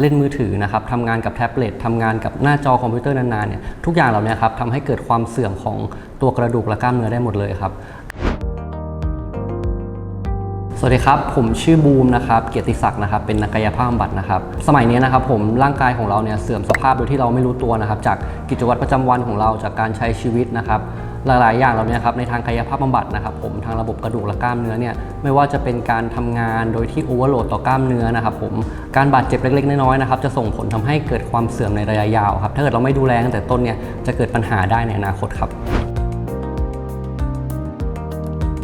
เล่นมือถือนะครับทำงานกับแท็บเล็ตทำงานกับหน้าจอคอมพิวเตอร์นานๆเนี่ยทุกอย่างเหล่านี้ครับทำให้เกิดความเสื่อมของตัวกระดูกและกล้ามเนื้อได้หมดเลยครับสวัสดีครับ ผมชื่อบูมนะครับ เกียรติศักดิ์นะครับ เป็นนักกายภาพบำบัดนะครับ สมัยนี้นะครับผมร่างกายของเราเนี่ยเสื่อมสภาพโดยที่เราไม่รู้ตัวนะครับ จากกิจวัตรประจำวันของเราจากการใช้ชีวิตนะครับ หลาย ๆ อย่างเหล่านี้ครับในทางกายภาพบำบัดนะครับผมทางระบบกระดูกและกล้ามเนื้อเนี่ยไม่ว่าจะเป็นการทำงานโดยที่โอเวอร์โหลดต่อกล้ามเนื้อนะครับผมการบาดเจ็บเล็ก ๆ น้อย ๆ นะครับจะส่งผลทำให้เกิดความเสื่อมในระยะยาวครับถ้าเกิดเราไม่ดูแลตั้งแต่ต้นเนี่ยจะเกิดปัญหาได้ในอนาคตครับ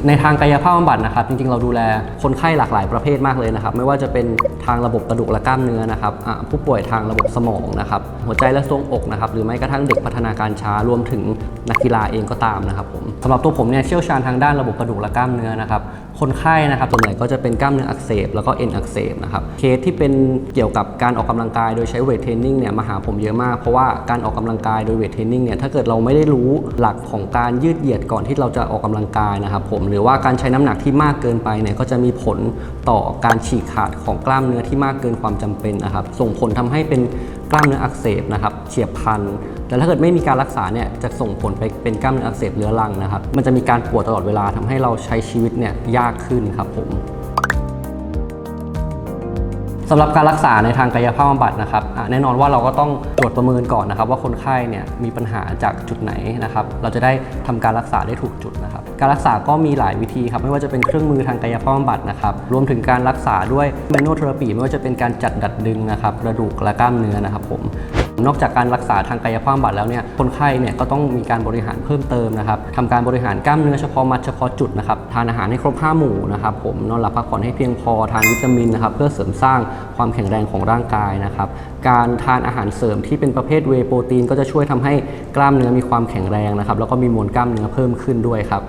ในทางกายภาพบำบัดนะครับ จริงๆ เราดูแลคนไข้หลากหลายประเภทมากเลยนะครับ ไม่ว่าจะเป็นทางระบบกระดูกและกล้ามเนื้อนะครับผู้ป่วยทางระบบสมองนะครับ หัวใจและทรวงอกนะครับ หรือไม่กระทั่งเด็กพัฒนาการช้ารวมถึงนักกีฬาเองก็ตามนะครับผมสำหรับตัวผมเนี่ยเชี่ยวชาญทางด้านระบบกระดูกและกล้ามเนื้อนะครับ คนไข้นะครับส่วนใหญ่ก็จะเป็นกล้ามเนื้ออักเสบแล้วก็เอ็นอักเสบนะครับ เคสที่เป็นเกี่ยวกับการออกกำลังกายโดยใช้เวทเทรนนิ่งเนี่ยมาหาผมเยอะมาก เพราะว่าการออกกำลังกายโดยเวทเทรนนิ่งเนี่ยถ้าเกิดเราไม่ได้รู้หลักของการยืดเหยียดก่อนที่เราจะออกกำลังกายนะครับผมหรือว่าการใช้น้ำหนักที่มากเกินไปเนี่ยก็จะมีผลต่อการฉีกขาดของกล้ามเนื้อที่มากเกินความจำเป็นนะครับ ส่งผลทำให้เป็นกล้ามเนื้ออักเสบนะครับเฉียบพลันแต่ถ้าเกิดไม่มีการรักษาเนี่ยจะส่งผลไปเป็นกล้ามเนื้ออักเสบเรื้อรังนะครับ มันจะมีการปวดตลอดเวลาทำให้เราใช้ชีวิตเนี่ยยากขึ้นครับผม สำหรับการรักษาในทางกายภาพบำบัดนะครับแน่นอนว่าเราก็ต้องตรวจประเมินก่อนนะครับ ว่าคนไข้เนี่ยมีปัญหาจากจุดไหนนะครับ เราจะได้ทำการรักษาได้ถูกจุดนะครับ การรักษาก็มีหลายวิธีครับไม่ว่าจะเป็นเครื่องมือทางกายภาพบำบัดนะครับ รวมถึงการรักษาด้วยแมนนวลเทอราปีไม่ว่าจะเป็นการจัดดัดดึงนะครับกระดูกและกล้ามเนื้อนะครับผม นอกจากการรักษาทางกายภาพบำบัดแล้วเนี่ยคนไข้เนี่ยก็ต้องมีการบริหารเพิ่มเติมนะครับทำการบริหารกล้ามเนื้อเฉพาะมัดเฉพาะจุดนะครับทานอาหารให้ครบ5หมู่นะครับผมนอนหลับพักผ่อนให้เพียงพอทานวิตามินนะครับเพื่อเสริมสร้างความแข็งแรงของร่างกายนะครับการทานอาหารเสริมที่เป็นประเภทเวโปรตีน ก็จะช่วยทำให้กล้ามเนื้อมีความแข็งแรงนะครับแล้วก็มีมวลกล้ามเนื้อเพิ่มขึ้นด้วยครับ